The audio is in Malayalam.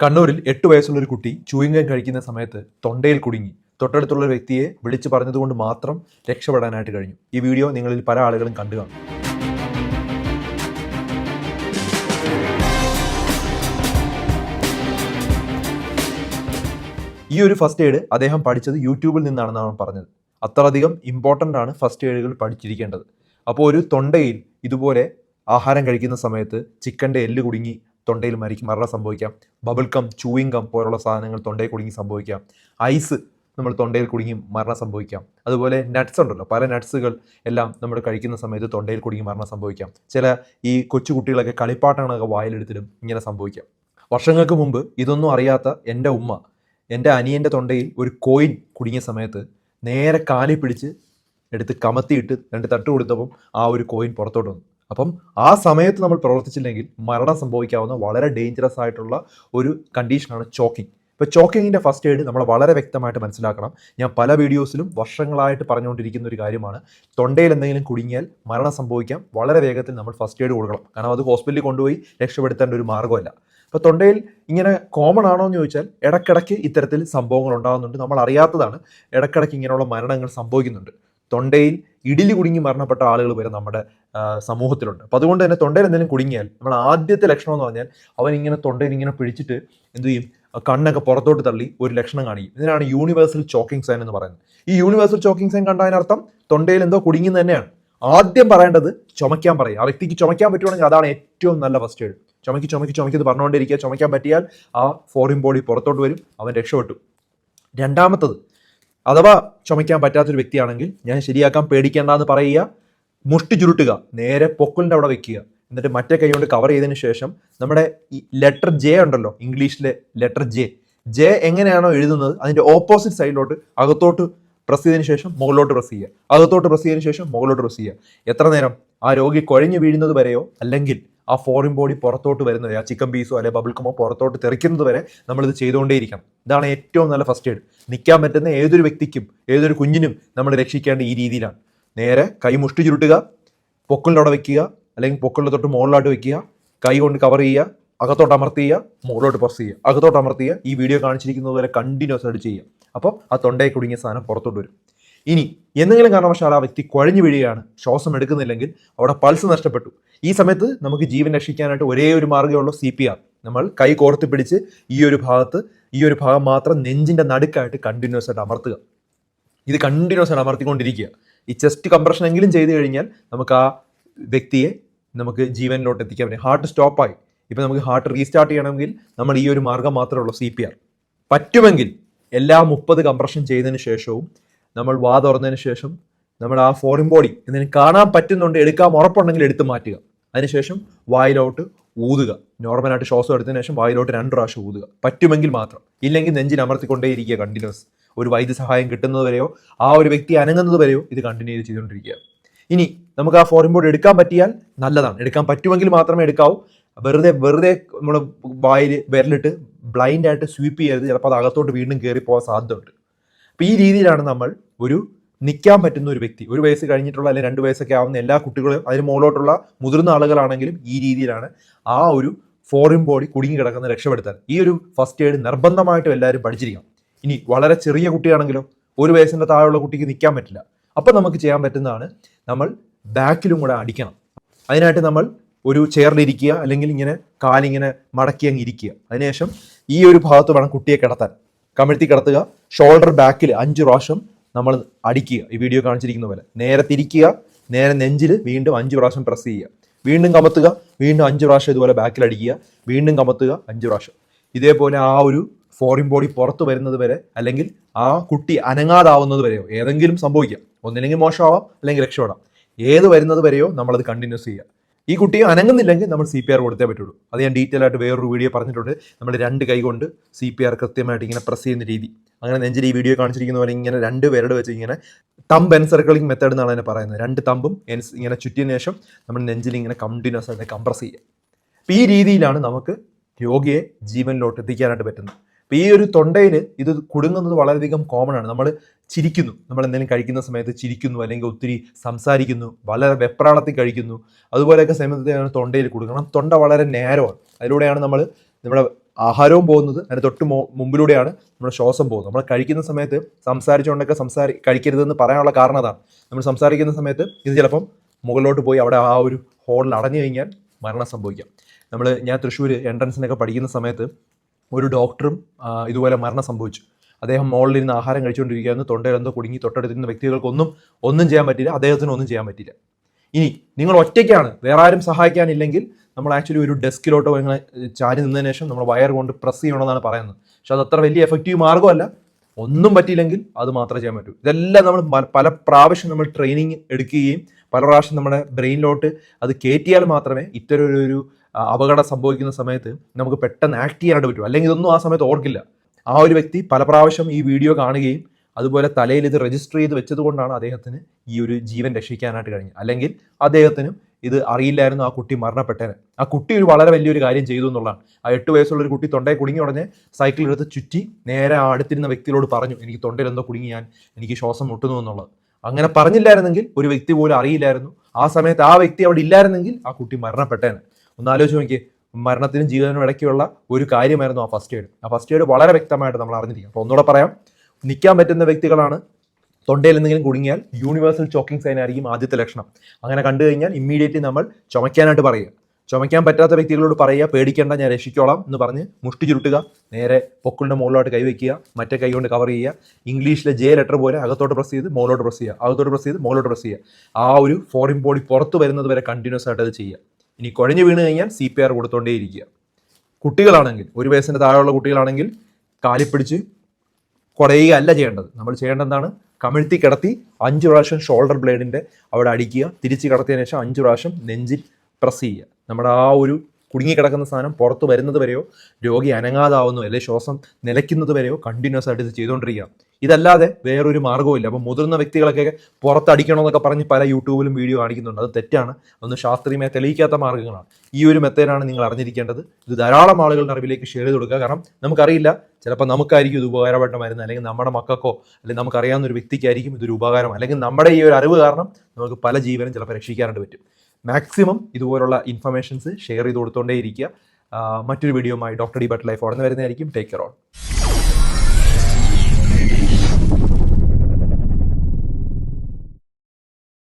കണ്ണൂരിൽ എട്ട് വയസ്സുള്ള ഒരു കുട്ടി ചൂയിങ്ങം കഴിക്കുന്ന സമയത്ത് തൊണ്ടയിൽ കുടുങ്ങി. തൊട്ടടുത്തുള്ള വ്യക്തിയെ വിളിച്ചു പറഞ്ഞതുകൊണ്ട് മാത്രം രക്ഷപ്പെടാനായിട്ട് കഴിഞ്ഞു. ഈ വീഡിയോ നിങ്ങളിൽ പല ആളുകളും കണ്ടു കാണും. ഈ ഒരു ഫസ്റ്റ് എയ്ഡ് അദ്ദേഹം പഠിച്ചത് യൂട്യൂബിൽ നിന്നാണെന്നാണ് പറഞ്ഞത്. അത്രയധികം ഇമ്പോർട്ടന്റ് ആണ് ഫസ്റ്റ് എയ്ഡുകൾ പഠിച്ചിരിക്കേണ്ടത്. അപ്പോൾ ഒരു തൊണ്ടയിൽ ഇതുപോലെ ആഹാരം കഴിക്കുന്ന സമയത്ത് ചിക്കന്റെ എല്ല് കുടുങ്ങി തൊണ്ടയിൽ മരിക്കും മരണം സംഭവിക്കാം. ബബിൾ കം ചൂയിങ് കം പോലുള്ള സാധനങ്ങൾ തൊണ്ടയിൽ കുടുങ്ങി സംഭവിക്കാം. ഐസ് നമ്മൾ തൊണ്ടയിൽ കുടുങ്ങി മരണം സംഭവിക്കാം. അതുപോലെ നട്ട്സ് ഉണ്ടല്ലോ പല നട്ട്സുകൾ എല്ലാം നമ്മൾ കഴിക്കുന്ന സമയത്ത് തൊണ്ടയിൽ കുടുങ്ങി മരണം സംഭവിക്കാം. ചില ഈ കൊച്ചു കുട്ടികളൊക്കെ കളിപ്പാട്ടങ്ങളൊക്കെ വായിലെടുത്തിടും ഇങ്ങനെ സംഭവിക്കാം. വർഷങ്ങൾക്ക് മുമ്പ് ഇതൊന്നും അറിയാത്ത എന്റെ ഉമ്മ എന്റെ അനിയന്റെ തൊണ്ടയിൽ ഒരു കോയിൻ കുടുങ്ങിയ സമയത്ത് നേരെ കാലി പിടിച്ച് എടുത്ത് കമത്തിയിട്ട് രണ്ട് തട്ട് കൊടുത്തപ്പം ആ ഒരു കോയിൻ പുറത്തോട്ട് വന്നു. അപ്പം ആ സമയത്ത് നമ്മൾ പ്രവർത്തിച്ചില്ലെങ്കിൽ മരണം സംഭവിക്കാവുന്ന വളരെ ഡേഞ്ചറസ് ആയിട്ടുള്ള ഒരു കണ്ടീഷനാണ് ചോക്കിംഗ് ഇപ്പോൾ ചോക്കിങ്ങിന്റെ ഫസ്റ്റ് എയ്ഡ് നമ്മൾ വളരെ വ്യക്തമായിട്ട് മനസ്സിലാക്കണം. ഞാൻ പല വീഡിയോസിലും വർഷങ്ങളായിട്ട് പറഞ്ഞുകൊണ്ടിരിക്കുന്ന ഒരു കാര്യമാണ്. തൊണ്ടയിൽ എന്തെങ്കിലും കുടുങ്ങിയാൽ മരണം സംഭവിക്കാം. വളരെ വേഗത്തിൽ നമ്മൾ ഫസ്റ്റ് എയ്ഡ് കൊടുക്കണം. കാരണം അത് ഹോസ്പിറ്റലിൽ കൊണ്ടുപോയി രക്ഷപ്പെടുത്തേണ്ട ഒരു മാർഗമല്ല. അപ്പോൾ തൊണ്ടയിൽ ഇങ്ങനെ കോമൺ ആണോ എന്ന് ചോദിച്ചാൽ ഇടയ്ക്കിടയ്ക്ക് ഇത്തരത്തിൽ സംഭവങ്ങൾ ഉണ്ടാകുന്നുണ്ട്. നമ്മൾ അറിയാത്തതാണ് ഇടയ്ക്കിടയ്ക്ക് ഇങ്ങനെയുള്ള മരണങ്ങൾ സംഭവിക്കുന്നുണ്ട്. തൊണ്ടയിൽ ഇടിലി കുടുങ്ങി മരണപ്പെട്ട ആളുകൾ വരെ നമ്മുടെ സമൂഹത്തിലുണ്ട്. അപ്പോൾ അതുകൊണ്ട് തന്നെ തൊണ്ടയിൽ എന്തെങ്കിലും കുടുങ്ങിയാൽ നമ്മൾ ആദ്യത്തെ ലക്ഷണം എന്ന് പറഞ്ഞാൽ അവൻ ഇങ്ങനെ തൊണ്ടയിൽ ഇങ്ങനെ പിടിച്ചിട്ട് എന്തു ചെയ്യും? കണ്ണൊക്കെ പുറത്തോട്ട് തള്ളി ഒരു ലക്ഷണം കാണിക്കും. ഇതിനാണ് യൂണിവേഴ്സൽ ചോക്കിംഗ് സൈൻ എന്ന് പറയുന്നത്. ഈ യൂണിവേഴ്സൽ ചോക്കിംഗ് സൈൻ കണ്ടതിനർത്ഥം തൊണ്ടയിൽ എന്തോ കുടുങ്ങി തന്നെയാണ്. ആദ്യം പറയേണ്ടത് ചുമയ്ക്കാൻ പറയും ആ വ്യക്തിക്ക് ചുമയ്ക്കാൻ പറ്റുവാണെങ്കിൽ അതാണ് ഏറ്റവും നല്ല ഫസ്റ്റ് എയ്ഡ് ചുമക്കി ചുമക്കി ചുമക്കി പറഞ്ഞുകൊണ്ടിരിക്കുക ചുമയ്ക്കാൻ പറ്റിയാൽ ആ ഫോറിൻ ബോഡി പുറത്തോട്ട് വരും. അവൻ രക്ഷപ്പെട്ടു. രണ്ടാമത്തത് അഥവാ ചുമയ്ക്കാൻ പറ്റാത്തൊരു വ്യക്തിയാണെങ്കിൽ ഞാൻ ശരിയാക്കാൻ പേടിക്കേണ്ട എന്ന് പറയുക മുഷ്ടി ചുരുട്ടുക നേരെ പൊക്കലിന്റെ അവിടെ വെക്കുക. എന്നിട്ട് മറ്റേ കൈ കൊണ്ട് കവർ ചെയ്തതിന് ശേഷം നമ്മുടെ ഈ ലെറ്റർ ജെ ഉണ്ടല്ലോ ഇംഗ്ലീഷിലെ ലെറ്റർ ജെ ജെ എങ്ങനെയാണോ എഴുതുന്നത് അതിന്റെ ഓപ്പോസിറ്റ് സൈഡിലോട്ട് അകത്തോട്ട് പ്രസ് ചെയ്തതിന് ശേഷം മുകളിലോട്ട് പ്രസ് ചെയ്യുക. അകത്തോട്ട് പ്രസ് ചെയ്തതിന് ശേഷം മുകളിലോട്ട് പ്രസ് ചെയ്യുക. എത്ര നേരം ആ രോഗി കുഴഞ്ഞു വീഴുന്നത് വരെയോ? അല്ലെങ്കിൽ ആ ഫോറിൻ ബോഡി പുറത്തോട്ട് വരുന്നത് ആ ചിക്കൻ പീസോ അല്ലെങ്കിൽ കുമോ പുറത്തോട്ട് തെറിക്കുന്നത് വരെ നമ്മളിത് ചെയ്തുകൊണ്ടേയിരിക്കണം. ഇതാണ് ഏറ്റവും നല്ല ഫസ്റ്റ് എയ്ഡ് നിൽക്കാൻ പറ്റുന്ന ഏതൊരു വ്യക്തിക്കും ഏതൊരു കുഞ്ഞിനും നമ്മൾ രക്ഷിക്കേണ്ട ഈ രീതിയിലാണ്. നേരെ കൈ മുഷ്ടി ചുരുട്ടുക അവിടെ വെക്കുക അല്ലെങ്കിൽ പൊക്കിളിന്റെ തൊട്ട് മുകളിലോട്ട് വെക്കുക കൈ കൊണ്ട് കവർ ചെയ്യുക അകത്തോട്ട് അമർത്തി ചെയ്യുക മുകളിലോട്ട് പ്രസ് ചെയ്യുക. അകത്തോട്ട് അമർത്തിയ ഈ വീഡിയോ കാണിച്ചിരിക്കുന്നത് വരെ കണ്ടിന്യൂസ് ആയിട്ട് ചെയ്യുക. അപ്പോൾ ആ തൊണ്ടയിൽ കുടുങ്ങിയ സാധനം പുറത്തോട്ട് വരും. ഇനി എന്തെങ്കിലും കാരണവശാൽ ആ വ്യക്തി കുഴഞ്ഞു വീഴുകയാണ് ശ്വാസം എടുക്കുന്നില്ലെങ്കിൽ അവിടെ പൾസ് നഷ്ടപ്പെട്ടു. ഈ സമയത്ത് നമുക്ക് ജീവൻ രക്ഷിക്കാനായിട്ട് ഒരേ ഒരു മാർഗമുള്ളൂ സി പി ആർ നമ്മൾ കൈ കോർത്ത് പിടിച്ച് ഈ ഒരു ഭാഗത്ത് ഈ ഒരു ഭാഗം മാത്രം നെഞ്ചിന്റെ നടുക്കായിട്ട് കണ്ടിന്യൂസ് ആയിട്ട് അമർത്തുക. ഇത് കണ്ടിന്യൂസ് ആയിട്ട് അമർത്തിക്കൊണ്ടിരിക്കുക. ഈ ചെസ്റ്റ് കംപ്രഷൻ എങ്കിലും ചെയ്തു കഴിഞ്ഞാൽ നമുക്ക് ആ വ്യക്തിയെ നമുക്ക് ജീവനിലോട്ട് എത്തിക്കാൻ പറ്റും. ഹാർട്ട് സ്റ്റോപ്പായി ഇപ്പം നമുക്ക് ഹാർട്ട് റീസ്റ്റാർട്ട് ചെയ്യണമെങ്കിൽ നമ്മൾ ഈ ഒരു മാർഗം മാത്രമേ ഉള്ളൂ സി പി ആർ പറ്റുമെങ്കിൽ എല്ലാ മുപ്പത് കംപ്രഷൻ ചെയ്തതിന് ശേഷവും നമ്മൾ വാ തുറന്നതിന് ശേഷം നമ്മൾ ആ ഫോറിൻ ബോഡി എന്തെങ്കിലും കാണാൻ പറ്റുന്നുണ്ട് എടുക്കാൻ ഉറപ്പുണ്ടെങ്കിൽ എടുത്ത് മാറ്റുക. അതിനുശേഷം വായിലോട്ട് ഊതുക. നോർമലായിട്ട് ശ്വാസം എടുത്തതിന് ശേഷം വായിലോട്ട് രണ്ട് പ്രാവശ്യം ഊതുക. പറ്റുമെങ്കിൽ മാത്രം. ഇല്ലെങ്കിൽ നെഞ്ചിൽ അമർത്തിക്കൊണ്ടേയിരിക്കുക കണ്ടിന്യൂസ് ഒരു വൈദ്യസഹായം കിട്ടുന്നത് വരെയോ ആ ഒരു വ്യക്തി അനങ്ങുന്നത് വരെയോ ഇത് കണ്ടിന്യൂ ചെയ്ത് ചെയ്തുകൊണ്ടിരിക്കുക ഇനി നമുക്ക് ആ ഫോറിൻ ബോഡി എടുക്കാൻ പറ്റിയാൽ നല്ലതാണ്. എടുക്കാൻ പറ്റുമെങ്കിൽ മാത്രമേ എടുക്കാവൂ. വെറുതെ വെറുതെ നമ്മൾ വായിൽ വിരലിട്ട് ബ്ലൈൻഡായിട്ട് സ്വീപ്പ് ചെയ്യരുത്. ചിലപ്പോൾ അത് അകത്തോട്ട് വീണ്ടും കയറി പോകാൻ സാധ്യതയുണ്ട്. അപ്പോൾ ഈ രീതിയിലാണ് നമ്മൾ ഒരു നിൽക്കാൻ പറ്റുന്ന ഒരു വ്യക്തി ഒരു വയസ്സ് കഴിഞ്ഞിട്ടുള്ള അല്ലെങ്കിൽ രണ്ട് വയസ്സൊക്കെ ആവുന്ന എല്ലാ കുട്ടികളും അതിന് മുകളിലോട്ടുള്ള മുതിർന്ന ആളുകളാണെങ്കിലും ഈ രീതിയിലാണ് ആ ഒരു ഫോറിൻ ബോഡി കുടുങ്ങി കിടക്കുന്ന രക്ഷപ്പെടുത്താൻ. ഈ ഒരു ഫസ്റ്റ് എയ്ഡ് നിർബന്ധമായിട്ടും എല്ലാവരും പഠിച്ചിരിക്കണം. ഇനി വളരെ ചെറിയ കുട്ടിയാണെങ്കിലോ ഒരു വയസ്സിന്റെ താഴെയുള്ള കുട്ടിക്ക് നിൽക്കാൻ പറ്റില്ല. അപ്പോൾ നമുക്ക് ചെയ്യാൻ പറ്റുന്നതാണ് നമ്മൾ ബാക്കിലും കൂടെ അടിക്കണം. അതിനായിട്ട് നമ്മൾ ഒരു ചെയറിലിരിക്കുക അല്ലെങ്കിൽ ഇങ്ങനെ കാലിങ്ങനെ മടക്കി അങ്ങ് ഇരിക്കുക. അതിനുശേഷം ഈ ഒരു ഭാഗത്ത് വേണം കുട്ടിയെ കിടത്താൻ. കമിഴ്ത്തി കിടത്തുക. ഷോൾഡർ ബാക്കിൽ അഞ്ച് പ്രാവശ്യം നമ്മൾ അടിക്കുക. ഈ വീഡിയോ കാണിച്ചിരിക്കുന്ന പോലെ. നേരെ തിരിക്കുക നേരെ നെഞ്ചിൽ വീണ്ടും അഞ്ച് പ്രാവശ്യം പ്രസ് ചെയ്യുക. വീണ്ടും കമത്തുക വീണ്ടും അഞ്ച് പ്രാവശ്യം ഇതുപോലെ ബാക്കിൽ അടിക്കുക. വീണ്ടും കമത്തുക അഞ്ച് പ്രാവശ്യം. ഇതേപോലെ ആ ഒരു ഫോറിൻ ബോഡി പുറത്ത് വരുന്നത് വരെ അല്ലെങ്കിൽ ആ കുട്ടി അനങ്ങാതാവുന്നത് വരെയോ ഏതെങ്കിലും സംഭവിക്കാം. ഒന്നില്ലെങ്കിൽ മോശമാവാം അല്ലെങ്കിൽ രക്ഷപ്പെടാം. ഏത് വരുന്നത് വരെയോ നമ്മളത് കണ്ടിന്യൂസ് ചെയ്യുക. ഈ കുട്ടി അനങ്ങുന്നില്ലെങ്കിൽ നമ്മൾ സി പി ആർ കൊടുത്തേ പറ്റുള്ളൂ. അത് ഞാൻ ഡീറ്റെയിൽ ആയിട്ട് വേറൊരു വീഡിയോ പറഞ്ഞിട്ടുണ്ട്. നമ്മൾ രണ്ട് കൈ കൊണ്ട് സി പി ആർ കൃത്യമായിട്ട് ഇങ്ങനെ പ്രസ് ചെയ്യുന്ന രീതി. അങ്ങനെ നെഞ്ചിൽ ഈ വീഡിയോ കാണിച്ചിരിക്കുന്ന പോലെ ഇങ്ങനെ രണ്ട് പേരുടെ വെച്ച് ഇങ്ങനെ തമ്പ് എൻസർക്കിളിംഗ് മെത്തേഡ് എന്നാണ് അതിനെ പറയുന്നത്. രണ്ട് തമ്പും എൻസ് ഇങ്ങനെ ചുറ്റിയതിന് ശേഷം നമ്മൾ നെഞ്ചിൽ ഇങ്ങനെ കണ്ടിന്യൂസ് ആയിട്ട് കംപ്രസ് ചെയ്യുക. അപ്പോൾ ഈ രീതിയിലാണ് നമുക്ക് രോഗിയെ ജീവനിലോട്ട് എത്തിക്കാനായിട്ട് പറ്റുന്നത്. അപ്പോൾ ഈ ഒരു തൊണ്ടയിൽ ഇത് കുടുങ്ങുന്നത് വളരെയധികം കോമൺ ആണ്. നമ്മൾ ചിരിക്കുന്നു. നമ്മൾ എന്തെങ്കിലും കഴിക്കുന്ന സമയത്ത് ചിരിക്കുന്നു അല്ലെങ്കിൽ ഒത്തിരി സംസാരിക്കുന്നു വളരെ വെപ്രാളത്തിൽ കഴിക്കുന്നു. അതുപോലെയൊക്കെ സമയത്താണ് തൊണ്ടയിൽ കുടുങ്ങണം. തൊണ്ട വളരെ നേരമാണ് അതിലൂടെയാണ് നമ്മൾ നമ്മുടെ ആഹാരവും പോകുന്നത്. അതിന് തൊട്ട് മുമ്പിലൂടെയാണ് നമ്മുടെ ശ്വാസം പോകുന്നത്. നമ്മൾ കഴിക്കുന്ന സമയത്ത് സംസാരിച്ചുകൊണ്ടൊക്കെ സംസാരി കഴിക്കരുതെന്ന് പറയാനുള്ള കാരണം അതാണ്. നമ്മൾ സംസാരിക്കുന്ന സമയത്ത് ഇത് ചിലപ്പം മുകളിലോട്ട് പോയി അവിടെ ആ ഒരു ഹോളിൽ അടഞ്ഞു കഴിഞ്ഞാൽ മരണം സംഭവിക്കാം. നമ്മൾ ഞാൻ തൃശ്ശൂർ എൻട്രൻസിനൊക്കെ പഠിക്കുന്ന സമയത്ത് ഒരു ഡോക്ടറും ഇതുപോലെ മരണം സംഭവിച്ചു. അദ്ദേഹം മുകളിൽ ഇരുന്ന് ആഹാരം കഴിച്ചുകൊണ്ടിരിക്കുകയായിരുന്നു. തൊണ്ടയിൽ എന്തോ കുടുങ്ങി തൊട്ടടുത്തിരുന്ന വ്യക്തികൾക്കൊന്നും ഒന്നും ചെയ്യാൻ പറ്റില്ല അദ്ദേഹത്തിന് ഒന്നും ചെയ്യാൻ പറ്റില്ല ഇനി നിങ്ങൾ ഒറ്റയ്ക്കാണ്. വേറെ ആരും സഹായിക്കാനില്ലെങ്കിൽ നമ്മൾ ആക്ച്വലി ഒരു ഡെസ്കിലോട്ടോ ഇങ്ങനെ ചാരി നിന്നതിന് ശേഷം നമ്മൾ വയർ കൊണ്ട് പ്രസ് ചെയ്യണമെന്നാണ് പറയുന്നത്. പക്ഷെ അത് അത്ര വലിയ എഫക്റ്റീവ് മാർഗമല്ല. ഒന്നും പറ്റിയില്ലെങ്കിൽ അത് മാത്രമേ ചെയ്യാൻ പറ്റൂ. ഇതെല്ലാം നമ്മൾ പല പ്രാവശ്യം നമ്മൾ ട്രെയിനിങ് എടുക്കുകയും പല പ്രാവശ്യം നമ്മുടെ ബ്രെയിനിലോട്ട് അത് കയറ്റിയാൽ മാത്രമേ ഇത്തരം ഒരു- അപകടം സംഭവിക്കുന്ന സമയത്ത് നമുക്ക് പെട്ടെന്ന് ആക്ട് ചെയ്യാനായിട്ട് പറ്റും. അല്ലെങ്കിൽ ഇതൊന്നും ആ സമയത്ത് ഓർക്കില്ല. ആ ഒരു വ്യക്തി പല പ്രാവശ്യം ഈ വീഡിയോ കാണുകയും അതുപോലെ തലയിൽ ഇത് രജിസ്റ്റർ ചെയ്ത് വെച്ചതുകൊണ്ടാണ് അദ്ദേഹത്തിന് ഈ ഒരു ജീവൻ രക്ഷിക്കാനായിട്ട് കഴിഞ്ഞത്. അല്ലെങ്കിൽ അദ്ദേഹത്തിനും ഇത് അറിയില്ലായിരുന്നു ആ കുട്ടി മരണപ്പെട്ടേനെ. ആ കുട്ടി ഒരു വളരെ വലിയൊരു കാര്യം ചെയ്തു എന്നുള്ളതാണ്. ആ എട്ട് വയസ്സുള്ള ഒരു കുട്ടി തൊണ്ടയെ കുടുങ്ങി ഉടനെ സൈക്കിൾ എടുത്ത് ചുറ്റി നേരെ അടുത്തിരുന്ന വ്യക്തിയോട് പറഞ്ഞു എനിക്ക് തൊണ്ടയിൽ എന്തോ കുടുങ്ങി ഞാൻ എനിക്ക് ശ്വാസം മുട്ടുന്നു എന്നുള്ളത്. അങ്ങനെ പറഞ്ഞില്ലായിരുന്നെങ്കിൽ ഒരു വ്യക്തി പോലും അറിയില്ലായിരുന്നു. ആ സമയത്ത് ആ വ്യക്തി അവിടെ ഇല്ലായിരുന്നെങ്കിൽ ആ കുട്ടി മരണപ്പെട്ടേനെ. ഒന്ന് ആലോചിച്ച് നോക്കി. മരണത്തിനും ജീവനും ഇടയ്ക്കുള്ള ഒരു കാര്യമായിരുന്നു ആ ഫസ്റ്റ് എയ്ഡ് ആ ഫസ്റ്റ് എയ്ഡ് വളരെ വ്യക്തമായിട്ട് നമ്മൾ അറിഞ്ഞിരിക്കും അപ്പോൾ ഒന്നുകൂടെ പറയാം. നിൽക്കാൻ പറ്റുന്ന വ്യക്തികളാണ് തൊണ്ടയിൽ എന്തെങ്കിലും കുടുങ്ങിയാൽ യൂണിവേഴ്സൽ ചോക്കിംഗ് സൈൻ ആയിരിക്കും ആദ്യത്തെ ലക്ഷണം. അങ്ങനെ കണ്ടു കഴിഞ്ഞാൽ ഇമ്മീഡിയറ്റ്ലി നമ്മൾ ചുമയ്ക്കാനായിട്ട് പറയുക. ചുമയ്ക്കാൻ പറ്റാത്ത വ്യക്തികളോട് പറയുക പേടിക്കേണ്ട ഞാൻ രക്ഷിക്കോളാം എന്ന് പറഞ്ഞ് മുഷ്ടി ചുരുട്ടുക നേരെ പൊക്കിളിന്റെ മുകളിലോട്ട് കൈവയ്ക്കുക മറ്റേ കൈ കൊണ്ട് കവർ ചെയ്യുക ഇംഗ്ലീഷിലെ ജെ ലെറ്റർ പോലെ അകത്തോട്ട് പ്രസ് ചെയ്ത് മുകളിലോട്ട് പ്രസ് ചെയ്യുക അകത്തോട്ട് പ്രസ് ചെയ്ത് മുകളിലോട്ട് പ്രസ് ചെയ്യുക. ആ ഒരു ഫോറിൻ ബോഡി പുറത്ത് വരുന്നത് വരെ കണ്ടിന്യൂസ് ആയിട്ട് അത് ചെയ്യുക. ഇനി കുഴഞ്ഞു വീണ് കഴിഞ്ഞാൽ സി പി ആർ കൊടുത്തോണ്ടേയിരിക്കുക. കുട്ടികളാണെങ്കിൽ ഒരു വയസ്സിന് താഴെയുള്ള കുട്ടികളാണെങ്കിൽ കാലിപ്പിടിച്ച് കുടയുകയല്ല ചെയ്യേണ്ടത്. നമ്മൾ ചെയ്യേണ്ടത് എന്താണ് കമിഴ്ത്തി കിടത്തി അഞ്ച് പ്രാവശ്യം ഷോൾഡർ ബ്ലേഡിന്റെ അവിടെ അടിക്കുക. തിരിച്ച് കിടത്തിയതിനു ശേഷം അഞ്ച് പ്രാവശ്യം നെഞ്ചിൽ പ്രസ് ചെയ്യുക. നമ്മുടെ ആ ഒരു കുടുങ്ങിക്കിടക്കുന്ന സാധനം പുറത്ത് വരുന്നത് വരെയോ രോഗി അനങ്ങാതാവുന്നു അല്ലെങ്കിൽ ശ്വാസം നിലയ്ക്കുന്നത് വരെയോ കണ്ടിന്യൂസ് ആയിട്ട് ഇത് ചെയ്തുകൊണ്ടിരിക്കുക ഇതല്ലാതെ വേറൊരു മാർഗവുമില്ല അപ്പം മുതിർന്ന വ്യക്തികളൊക്കെ പുറത്തടിക്കണമെന്നൊക്കെ പറഞ്ഞ് പല യൂട്യൂബിലും വീഡിയോ കാണിക്കുന്നുണ്ട്. അത് തെറ്റാണ്. അതൊന്നും ശാസ്ത്രീയമായി തെളിയിക്കാത്ത മാർഗങ്ങളാണ്. ഈ ഒരു മെത്തേഡാണ് നിങ്ങൾ അറിഞ്ഞിരിക്കേണ്ടത്. ഇത് ധാരാളം ആളുകളുടെ അറിവിലേക്ക് ഷെയർ ചെയ്ത് കൊടുക്കുക. കാരണം നമുക്കറിയില്ല ചിലപ്പോൾ നമുക്കായിരിക്കും ഇത് ഉപകാരപ്പെട്ട മരുന്ന്. അല്ലെങ്കിൽ നമ്മുടെ മക്കൾക്കോ അല്ലെങ്കിൽ നമുക്കറിയാവുന്ന ഒരു വ്യക്തിക്കായിരിക്കും ഇതൊരു ഉപകാരം. അല്ലെങ്കിൽ നമ്മുടെ ഈ ഒരു അറിവ് കാരണം നമുക്ക് പല ജീവനും ചിലപ്പോൾ രക്ഷിക്കാനായിട്ട് പറ്റും. മാക്സിമം ഇതുപോലുള്ള ഇൻഫർമേഷൻസ് ഷെയർ ചെയ്ത് കൊടുത്തോണ്ടേ ഇരിക്കുക മറ്റൊരു വീഡിയോയുമായി ഡോക്ടർ ഡി ബട്ട് ലൈഫ് ഉടനെ വരുന്നതായിരിക്കും. Take care on